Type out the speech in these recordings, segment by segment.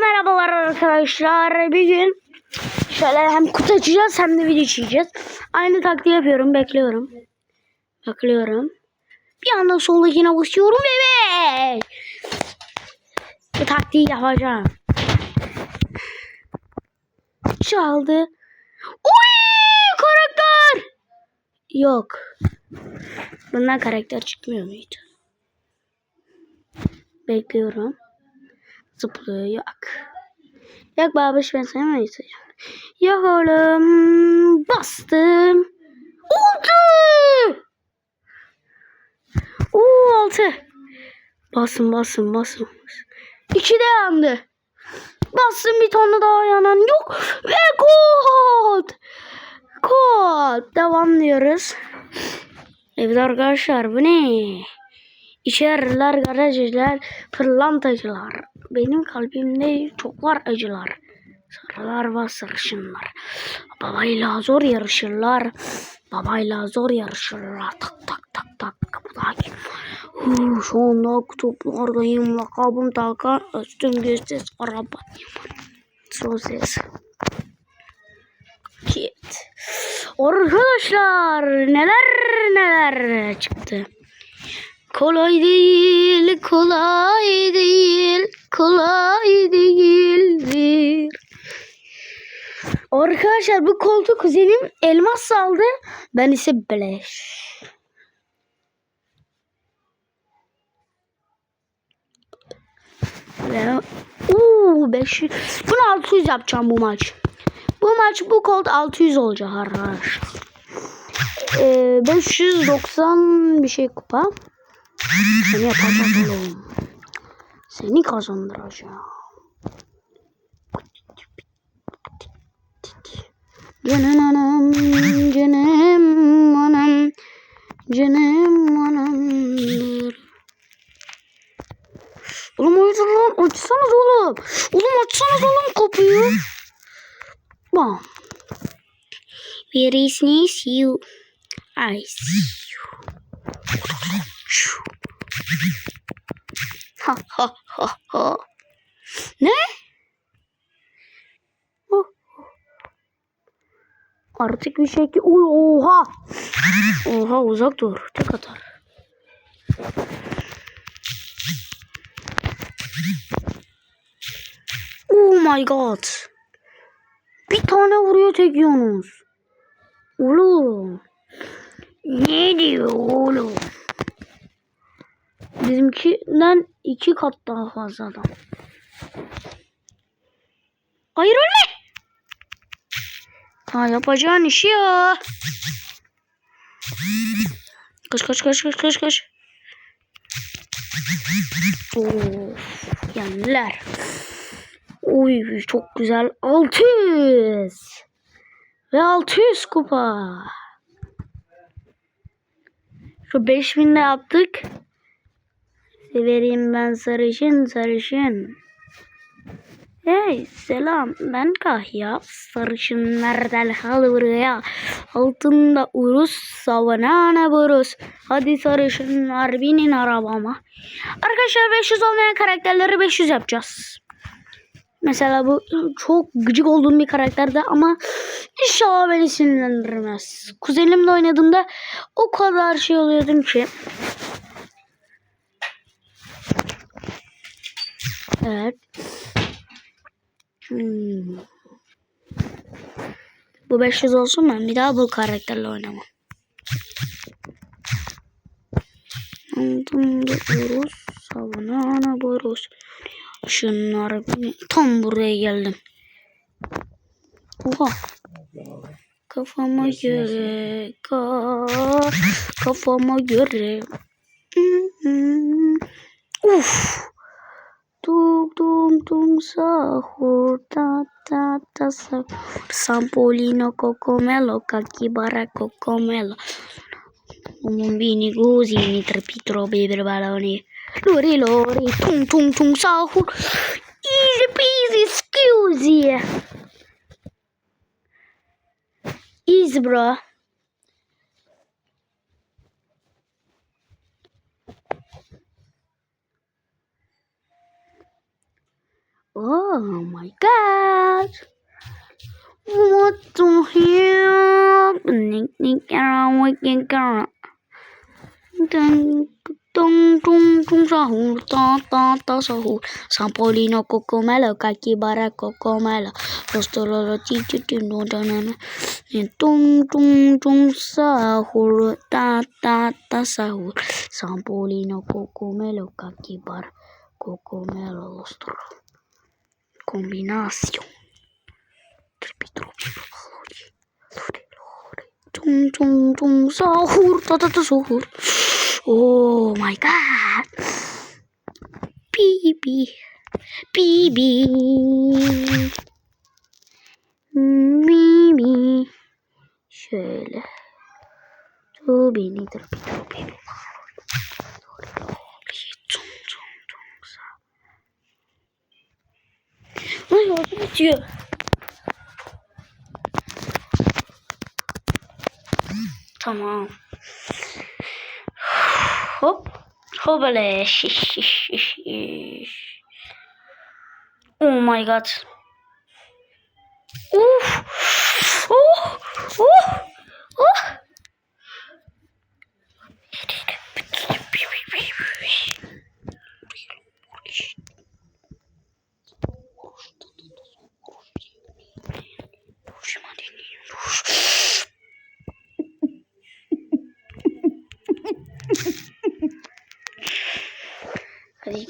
merhabalar arkadaşlar. Bir gün şöyle hem kutu açacağız hem de video çekeceğiz. Aynı taktiği yapıyorum. Bekliyorum. Bekliyorum. Bir anda soldakine basıyorum bebek. Bu taktiği yapacağım. Çaldı. Uy karakter. Yok. Bundan karakter çıkmıyor muydu? Bekliyorum. Zıplıyor yok. Yok babiş ben sana mı yatacağım? Yok oğlum. Bastım. Oldu. Oo altı. Basın basın basın. İki de yandı. Bastım bir tane daha yanan yok. Ve kod. Kod. Devam diyoruz. Evet arkadaşlar bu ne? İçeriler, garajcılar, pırlantacılar. Benim kalbimde çok var acılar. Sarılar ve sarışınlar. Babayla zor yarışırlar. Babayla zor yarışırlar. Tak tak tak tak. Kapıdaki. Huu, şu anda kutuplardayım. Lakabım Talkan. Üstüm gözsüz araba. Ses. Kit. Arkadaşlar neler neler çıktı. Kolay değil, kolay değil, kolay değildir. Arkadaşlar bu koltuğu kuzenim elmas saldı. Ben ise beleş. Ve uuu 500. Bunu 600 yapacağım bu maç. Bu maç bu kolt 600 olacak arkadaşlar. Ee, 590 bir şey kupa. Seni oğlum. Seni kazandıracağım. Canım anam, canım anam, canım anamdır. Oğlum hayırdır lan? Açsanız oğlum. Oğlum açsanız oğlum kapıyı. Bam. Where is you? I see you. Ha ha ha ha. Ne? Oh. Artık bir şey ki... Uy, oha. Oha uzak dur. Tek atar. Oh my god. Bir tane vuruyor tek Yunus. Oğlum. Ne diyor oğlum? Bizimkinden iki kat daha fazla adam. Hayır ölme. Ha yapacağın işi ya. Kaç kaç kaç kaç kaç kaç. Of, yendiler. Uy çok güzel. 600. Ve 600 kupa. Şu 5000 de yaptık. Severim ben sarışın sarışın. Hey selam ben Kahya. Sarışın nereden hal buraya. Altında urus savanana burus. Hadi sarışınlar binin arabama. Arkadaşlar 500 olmayan karakterleri 500 yapacağız. Mesela bu çok gıcık olduğum bir karakterdi ama inşallah beni sinirlendirmez. Kuzenimle oynadığımda o kadar şey oluyordum ki. Evet. Hmm. Bu 500 olsun ben bir daha bu karakterle oynamam. Altında Boros, Savunana Boros. Şunlar beni tam buraya geldim. Oha. Kafama göre, ka, kafama göre. Uf. Tung tung tung sahur ta ta ta sa Sampolino cocomelo kakibara cocomelo. Un bambini così mi trepitro per baloni Lori lori tung tung tung sahur Easy peasy scusi. Easy bro Oh my god. What the hell? Nick nick around wicked girl. Dun tung tung tung sahur ta ta ta sahur. Sampolino cocomelo kakibara cocomelo. Rostololo titu tino danana. Tung tung tung sahur ta ta ta sahur. Sampolino cocomelo kakibara cocomelo rostololo. Kombinasyon. Lori. Lori lori. Tung tung tung sahur ta ta ta sahur. Oh my god. Bibi. Bibi. Şöyle. Tu beni tropi tropi lori. Lori lori. Tung tung tung sahur. Ay yardım bitiyor. Tamam. Hop. Hobale. Şiş şiş şiş şiş. Oh my god. Uf. Oh. Oh.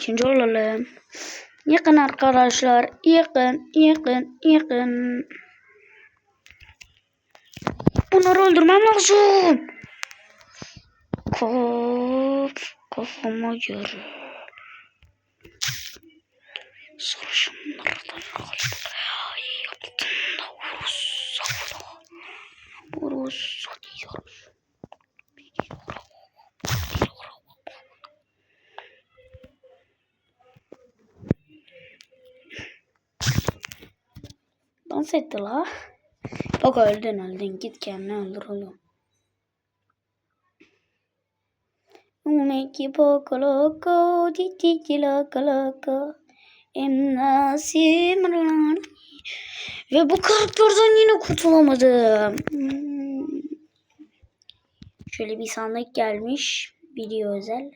İkinci olalım. Yakın arkadaşlar. Yakın, yakın, yakın. Bunları öldürmem lazım. Kaf, kafama göre. Da Ay yaptım da vurursa da. Vurursa diyoruz. Dans etti la. Bak öldün öldün. Git kendini öldür oğlum. Un equipo loco, di loco loco. Emnasim Ve bu karakterden yine kurtulamadım. Hmm. Şöyle bir sandık gelmiş. Video özel.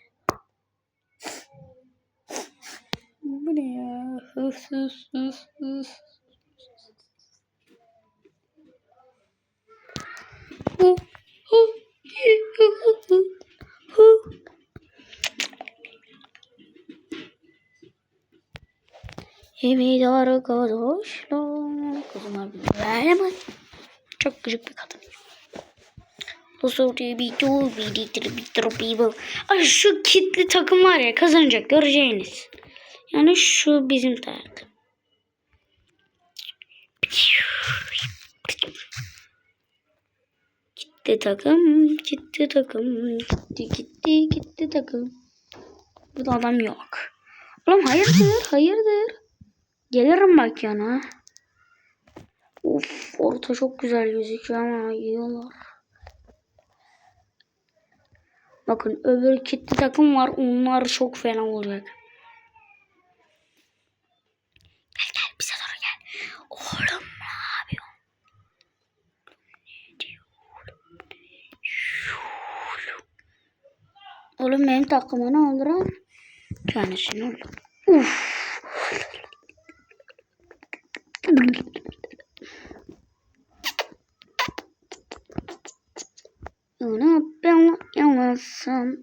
Bu ne ya? Hıs hıs hıs hıs. Evet arkadaşlar. Kızım abi veremez. Çok gıcık bir kadın. Bu soruyu bir dur bir ditir bir dur bir. Ay şu kitli takım var ya kazanacak göreceğiniz. Yani şu bizim takım. Gitti takım, gitti takım, gitti gitti gitti takım. Bu da adam yok. Oğlum hayırdır, hayırdır. Gelirim bak yana. Of orta çok güzel gözüküyor ama yiyorlar. Bakın öbür kitli takım var. Onlar çok fena olacak. Gel gel bize doğru gel. Oğlum ne yapıyorsun? Ne diyor oğlum? Oğlum benim takımı ne oldu lan? Kendisini oldu. Uf. Ona ben yalasam.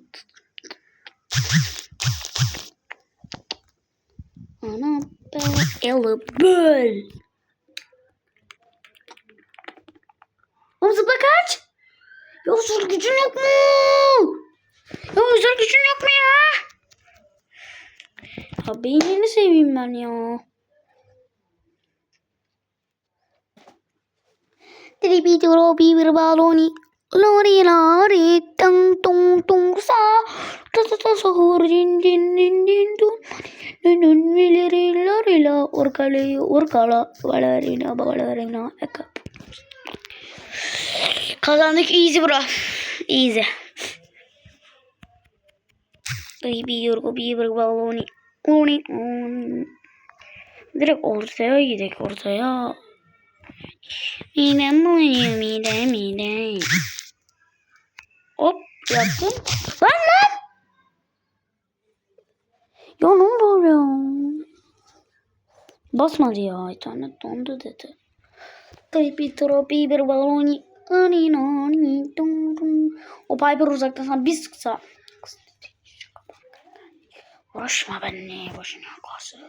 Ana ben yalı böl. Oğlum zıpla kaç. Özel gücün yok mu? Ya özel gücün yok mu ya? Ya beynini seveyim ben ya. Tribi duro bir baloni. Lori lori tung tung tung sa. Ta ta ta sahur din din din din dun. Dun dun mileri lori la orkali orkala valerina valerina eka. Kazandık easy bro. Easy. Duro bir baloni. Oni on. Direkt ortaya gidelim ortaya. Midem bulanıyor mide mide. Hop yaptım. Lan lan. Ya ne oluyor? Basmadı ya internet dondu dedi. Tripi tropi bir baloni. Ani nani. O Piper uzaktan sana bir sıksa. Kız dedi, şaka bak. Uğraşma benimle boşuna kalsın.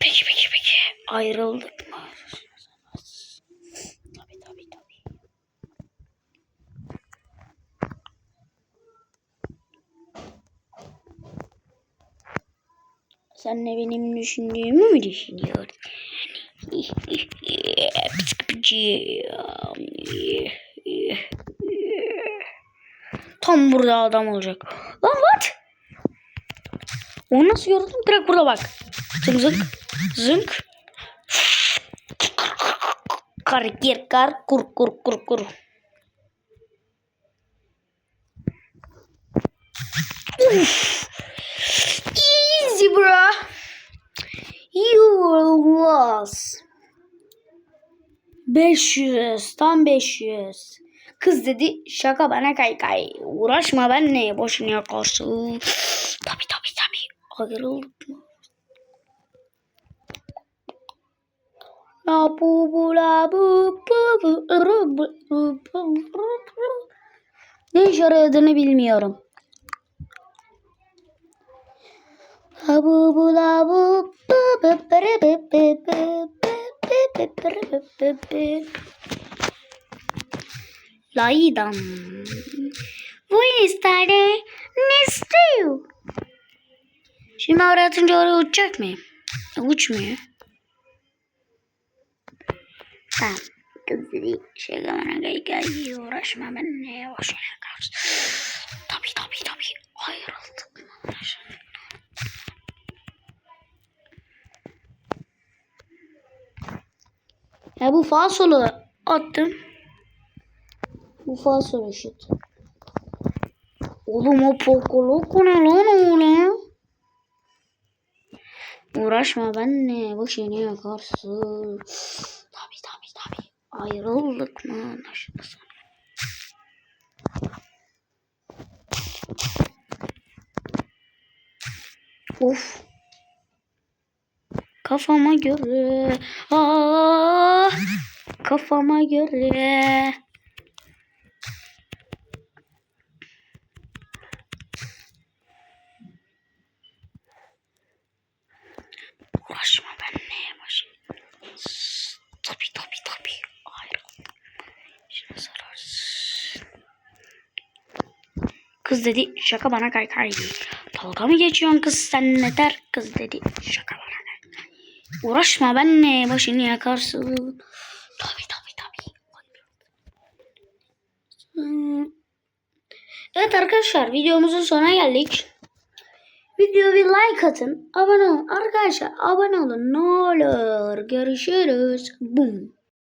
Peki peki peki. Ayrıldık mı? Tabii tabii tabii. Sen de benim düşündüğümü mü düşünüyorsun? Tam burada adam olacak. Onu nasıl gördüm? Direkt burada bak. Zınk zınk. Zınk. Kar gir kar kur kur kur kur. Easy bro. You lost. 500 tam 500. Kız dedi şaka bana kay kay. Uğraşma benle boşuna yakarsın. Tabi tabi tabi. Ayrıldık mı? La bu. Ne işe yaradığını bilmiyorum. La bu bu la bu bu bu bu bu bu Şimdi oraya atınca oraya uçacak mı? Uçmuyor. Tamam. Kız dedi şey bana gel gel uğraşma ben neye boşuna kalsın. Tabi tabi tabi ayrıldık. Ya bu falsolu attım. Bu falsolu şut. Oğlum o pokoloko ne lan oğlum? Uğraşma benle boşuna yakarsın. Tabi tabi tabi. Ayrıldık mı anlaşıldı sana. Of. Kafama göre. Aa, kafama göre. Uğraşma ben neye başım. Tabi tabi tabi. Ayrıldım. Şimdi sararsın. Kız dedi şaka bana kay kay. Dalga mı geçiyorsun kız sen ne der? Kız dedi şaka bana kay kay. Uğraşma benle başını yakarsın. Tabi tabi tabi. Hmm. Evet arkadaşlar videomuzun sonuna geldik. Videoya bir like atın. Abone olun. Arkadaşlar abone olun. Ne olur. Görüşürüz. Boom.